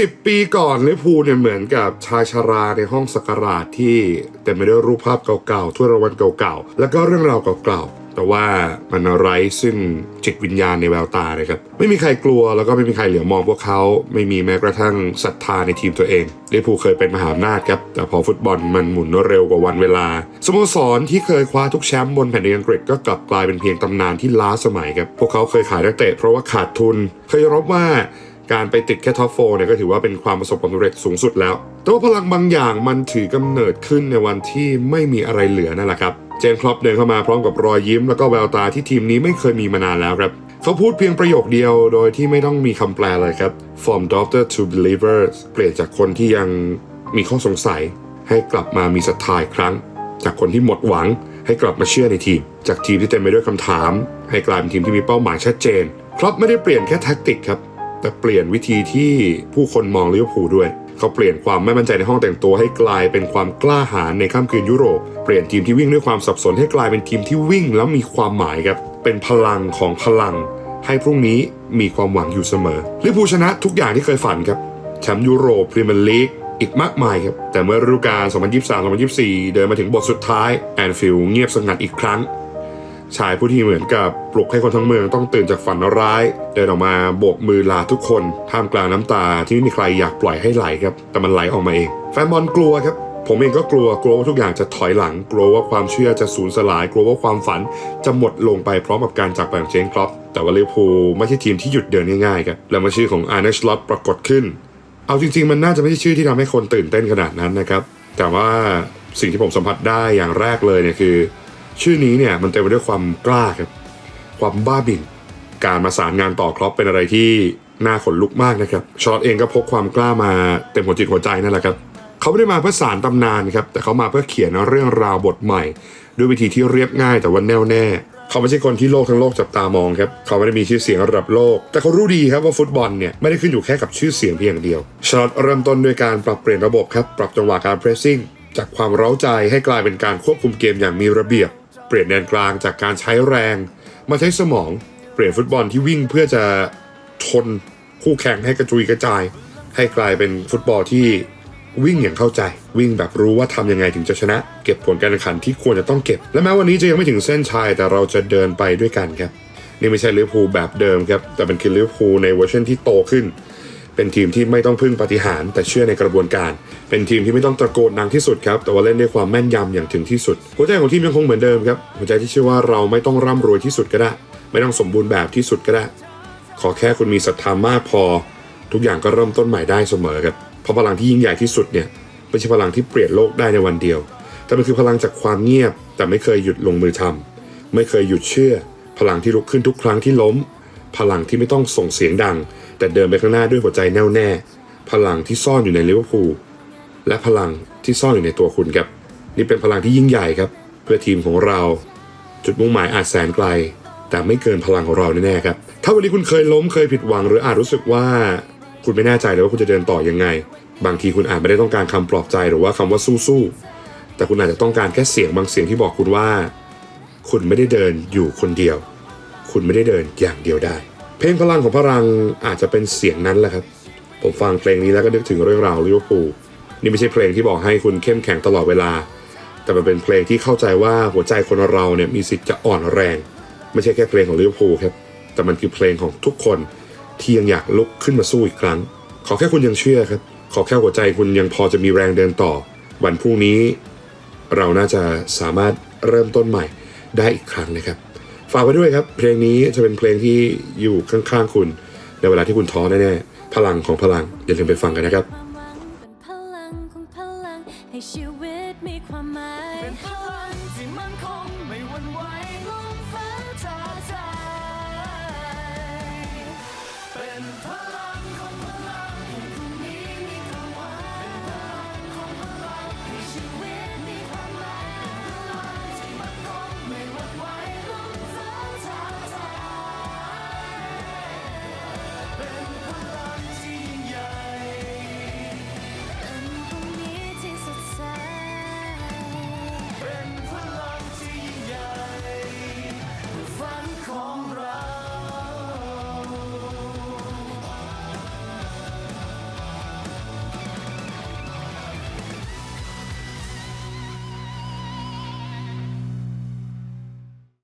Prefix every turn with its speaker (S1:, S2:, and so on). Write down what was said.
S1: สิบปีก่อนลิพูเนี่ยเหมือนกับชายชาราในห้องสักการะที่เต็มไปด้วยรูปภาพเก่าๆถ้วยรางวัลเก่าๆ แล้วก็เรื่องราวเก่าๆ แต่ว่ามันไร้ซึ่งจิตวิญญาณในแววตาเลยครับ ไม่มีใครกลัวแล้วก็ไม่มีใครเหลียวมองพวกเขา ไม่มีแม้กระทั่งศรัทธาในทีมตัวเองลิพูเคยเป็นมหาอำนาจครับ แต่พอฟุตบอลมันหมุนเร็วกว่าวันเวลา สโมสรที่เคยคว้าทุกแชมป์บนแผ่นดินอังกฤษก็กลับกลายเป็นเพียงตำนานที่ล้าสมัยครับ พวกเขาเคยขายนักเตะเพราะว่าขาดทุน เคยรบว่า การไปติดแค่ท็อปโฟเนี่ยก็ถือว่าเป็นความประสบความสำเร็จสูงสุดแล้ว แต่ว่าพลังบางอย่างมันถือกำเนิดขึ้นในวันที่ไม่มีอะไรเหลือนั่นแหละครับ เจมส์คลอปเดินเข้ามาพร้อมกับรอยยิ้มแล้วก็แววตาที่ทีมนี้ไม่เคยมีมานานแล้วครับ เขาพูดเพียงประโยคเดียวโดยที่ไม่ต้องมีคำแปลเลยครับ from doctor to believers เปลี่ยนจากคนที่ยังมีข้อสงสัย ให้กลับมามีศรัทธาอีกครั้ง จากคนที่หมดหวัง ให้กลับมาเชื่อในทีม จากทีมที่เต็มไปด้วยคำถาม ให้กลายเป็นทีมที่มีเป้าหมายชัดเจนครอปไม่ได้เปลี่ยนแค่แท็กติกครับ แต่เปลี่ยนวิธีที่ผู้คนมองลิเวอร์พูลด้วย เขาเปลี่ยนความไม่มั่นใจในห้องแต่งตัวให้กลายเป็นความกล้าหาญในค่ำคืนยุโรป เปลี่ยนทีมที่วิ่งด้วยความสับสนให้กลายเป็นทีมที่วิ่งแล้วมีความหมายครับ เป็นพลังของพลัง ให้พรุ่งนี้มีความหวังอยู่เสมอลิเวอร์พูลชนะทุกอย่างที่เคยฝันครับ แชมป์ยุโรปพรีเมียร์ลีกอีกมากมายครับ แต่เมื่อฤดูกาล 2023-2024 เดินมาถึงบทสุดท้ายแอนฟิลด์เงียบสงัดอีกครั้ง ชายผู้ที่เหมือนกับปลุกให้คนทั้งเมืองต้องตื่นจากฝันร้าย เดินออกมาโบกมือลาทุกคน ท่ามกลางน้ำตาที่ไม่มีใครอยากปล่อยให้ไหลครับ แต่มันไหลออกมาเอง แฟนบอลกลัวครับ ผมเองก็กลัวกลัวว่าทุกอย่างจะถอยหลัง กลัวว่าความเชื่อจะสูญสลาย กลัวว่าความฝันจะหมดลงไปพร้อมกับการจากไปของเจนครอปแต่ว่าลิเวอร์พูลไม่ใช่ทีมที่หยุดเดินง่ายๆครับและเมื่อชื่อของอาร์เนสล็อตปรากฏขึ้น เอาจริง ๆ มันน่าจะไม่ใช่ชื่อที่ทำให้คนตื่นเต้นขนาดนั้นนะครับแต่ว่าสิ่งที่ผมสัมผัสได้อย่างแรกเลยเนี่ยคือ ชื่อนี้เนี่ยมันเต็มไปด้วยความกล้าครับ ความบ้าบิ่น การมาสารงานต่อครอปเป็นอะไรที่น่าขนลุกมากนะครับ ชอตเองก็พกความกล้ามาเต็มหัวจิตหัวใจนั่นแหละครับ เขาไม่ได้มาเพื่อสารตำนานครับ แต่เขามาเพื่อเขียนเรื่องราวบทใหม่ ด้วยวิธีที่เรียบง่ายแต่ว่าแน่วแน่ เขาไม่ใช่คนที่โลกทั้งโลกจับตามองครับ เขาไม่ได้มีชื่อเสียงระดับโลก แต่เขารู้ดีครับว่าฟุตบอลเนี่ยไม่ได้ขึ้นอยู่แค่กับชื่อเสียงเพียงอย่างเดียวชาร์ลอตเริ่มต้นด้วยการปรับเปลี่ยนระบบครับ ปรับจังหวะการเพรสซิ่ง จากความเร้าใจให้กลายเป็นการควบคุมเกมอย่างมีระเบียบ เปลี่ยนแดนกลางจากการใช้แรง มาใช้สมอง เปลี่ยนฟุตบอลที่วิ่งเพื่อจะทนคู่แข่งให้กระจุยกระจาย ให้กลายเป็นฟุตบอลที่วิ่งอย่างเข้าใจ วิ่งแบบรู้ว่าทำยังไงถึงจะชนะ เก็บผลการแข่งขันที่ควรจะต้องเก็บ และแม้วันนี้จะยังไม่ถึงเส้นชัยแต่เราจะเดินไปด้วยกันครับนี่ไม่ใช่ลิเวอร์พูลแบบเดิมครับแต่เป็นคือลิเวอร์พูลในเวอร์ชันที่โตขึ้น เป็นทีมที่ไม่ต้องพึ่งปาฏิหารย์แต่เชื่อในกระบวนการ เป็นทีมที่ไม่ต้องตะโกนดังที่สุดครับ แต่ว่าเล่นด้วยความแม่นยำอย่างถึงที่สุด หัวใจของทีมยังคงเหมือนเดิมครับ หัวใจที่เชื่อว่าเราไม่ต้องร่ำรวยที่สุดก็ได้ ไม่ต้องสมบูรณ์แบบที่สุดก็ได้ ขอแค่คุณมีศรัทธามากพอ ทุกอย่างก็เริ่มต้นใหม่ได้เสมอครับ เพราะพลังที่ยิ่งใหญ่ที่สุดเนี่ยไม่ใช่พลังที่เปลี่ยนโลกได้ในวันเดียว แต่มันคือพลังจากความเงียบ แต่ไม่เคยหยุดลงมือทำไม่เคยหยุดเชื่อ พลังที่ลุกขึ้นทุกครั้งที่ล้ม พลังที่ไม่ต้องส่งเสียงดัง แต่เดินไปข้างหน้าด้วยหัวใจแน่วแน่ พลังที่ซ่อนอยู่ในลิเวอร์พูลและพลังที่ซ่อนอยู่ในตัวคุณครับ นี่เป็นพลังที่ยิ่งใหญ่ครับ เพื่อทีมของเรา จุดมุ่งหมายอาจแสนไกล แต่ไม่เกินพลังของเราแน่ๆครับ ถ้าวันนี้คุณเคยล้มเคยผิดหวัง หรืออาจรู้สึกว่า คุณไม่แน่ใจเลยว่าคุณจะเดินต่อยังไง บางทีคุณอาจไม่ได้ต้องการคำปลอบใจหรือว่าคำว่าสู้ๆแต่คุณอาจจะต้องการแค่เสียงบางเสียงที่บอกคุณว่า คุณไม่ได้เดินอยู่คนเดียว คุณไม่ได้เดินอย่างเดียวได้ เพลงพลังของพลังอาจจะเป็นเสียงนั้นแหละครับ ผมฟังเพลงนี้แล้วก็นึกถึงเรื่องราวลิเวอร์พูลนี่ไม่ใช่เพลงที่บอกให้คุณเข้มแข็งตลอดเวลา แต่มันเป็นเพลงที่เข้าใจว่าหัวใจคนเราเนี่ยมีสิทธิ์จะอ่อนแรง ไม่ใช่แค่เพลงของลิเวอร์พูลครับแต่มันคือเพลงของทุกคนที่ยังอยากลุกขึ้นมาสู้อีกครั้ง ขอแค่คุณยังเชื่อครับ ขอแค่หัวใจคุณยังพอจะมีแรงเดินต่อ วันพรุ่งนี้ เราน่าจะสามารถเริ่มต้นใหม่ได้อีกครั้งนะครับ ฝากไว้ด้วยครับ เพลงนี้จะเป็นเพลงที่อยู่ข้างๆคุณ ในเวลาที่คุณท้อแน่ๆพลังของพลังอย่าลืมไปฟังกันนะครับ
S2: ให้ชีวิตมีความหมายเป็นพลังที่มันคงไม่หวั่นไหว